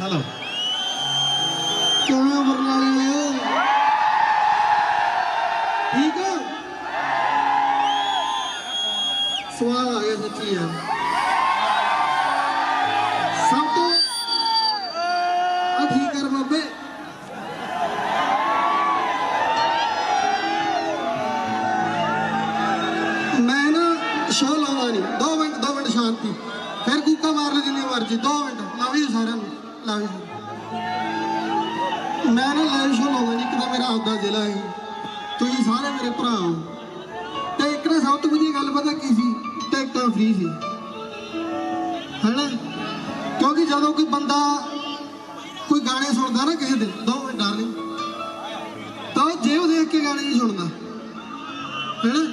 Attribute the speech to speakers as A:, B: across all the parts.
A: Hello
B: ਕਿਵੇਂ ਹੋ ਬਰਨਾਲੇ ਵਾਲਿਓ ਠੀਕ ਹੋ ਸਵਾਲ ਆ ਗਿਆ ਸੱਚੀ ਯਾਰ ਸਭ ਤੋਂ ਆ ਠੀਕ ਕਰ ਬਾਬੇ? ਮੈਂ ਨਾ ਸ਼ੋ ਲਾਉਂਦਾ ਨਹੀਂ 2 ਮਿੰਟ 2 ਮਿੰਟ ਸ਼ਾਂਤੀ। ਫਿਰ ਕੂਕਾ ਮਾਰ ਲੈ ਜਿੰਨੀ ਮਰਜ਼ੀ। 2 ਮਿੰਟ ਲਾਵੀ ਸਾਰਿਆਂ ਨੂੰ। ਲਾਵੀ ਮੈਂ ਨਾ ਲਾਈਵ ਸ਼ੋਅ ਇੱਕ ਤਾਂ ਮੇਰਾ ਆਪਦਾ ਜ਼ਿਲ੍ਹਾ ਹੈ। ਤੁਸੀਂ ਸਾਰੇ ਮੇਰੇ ਭਰਾ ਹੋ। ਤੇ ਇੱਕ ਨੇ ਸਭ ਤੋਂ ਵਧੀਆ ਗੱਲ ਪਤਾ ਕੀ ਸੀ? ਟਿਕਟਾਂ ਫ੍ਰੀ ਸੀ। ਹੈਨਾ? ਕਿਉਂਕਿ ਜਦੋਂ ਕੋਈ ਬੰਦਾ ਕੋਈ ਗਾਣੇ ਸੁਣਦਾ ਨਾ ਕਿਸੇ ਦੇ, ਦੋ ਮਿੰਟ ਡਾਰਲਿੰਗ ਤਾਂ ਉਹ ਜੇਬ ਦੇਖ ਕੇ ਗਾਣੇ ਨਹੀਂ ਸੁਣਦਾ, ਹੈਨਾ?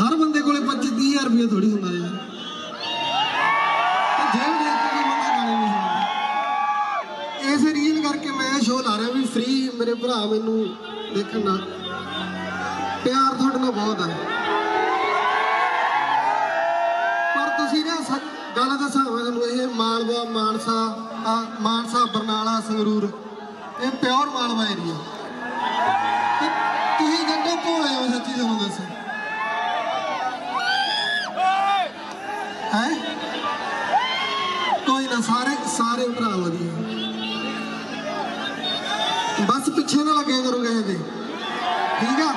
B: ਹਰ ਬੰਦੇ ਕੋਲੇ 25 30000 ਰੁਪਏ ਥੋੜੀ ਹੁੰਦਾ ਇਸ ਰੀਲ ਕਰਕੇ ਮੈਂ ਸ਼ੋਅ ਲਾ ਰਿਹਾ ਵੀ ਫ੍ਰੀ ਮੇਰੇ ਭਰਾ ਮੈਨੂੰ ਦੇਖਣ ਨਾ ਪਿਆਰ ਤੁਹਾਡੇ ਨਾਲ ਬਹੁਤ ਆ। ਪਰ ਤੁਸੀਂ ਨਾ ਗੱਲ ਦੱਸਾਂ, ਮੈਂ ਤੁਹਾਨੂੰ ਇਹ ਮਾਲਵਾ ਮਾਨਸਾ, ਆ ਮਾਨਸਾ, ਬਰਨਾਲਾ, ਸੰਗਰੂਰ, ਇਹ ਪਿਓਰ ਮਾਲਵਾ ਏਰੀਆ ਤੁਸੀਂ ਗੰਡੇ ਭੋਲੇ ਹੋ ਸੱਚੀ ਤੁਹਾਨੂੰ ਦੱਸ? ਹੈ? ਕੋਈ ਨਾ, ਸਾਰੇ ਸਾਰੇ ਭਰਾ ਵਧੀਆ। ਬਸ ਪਿੱਛੇ ਨਾ ਲੱਗੇ ਕਰੋ ਕਿਸੇ ਦੇ। ਠੀਕ ਆ?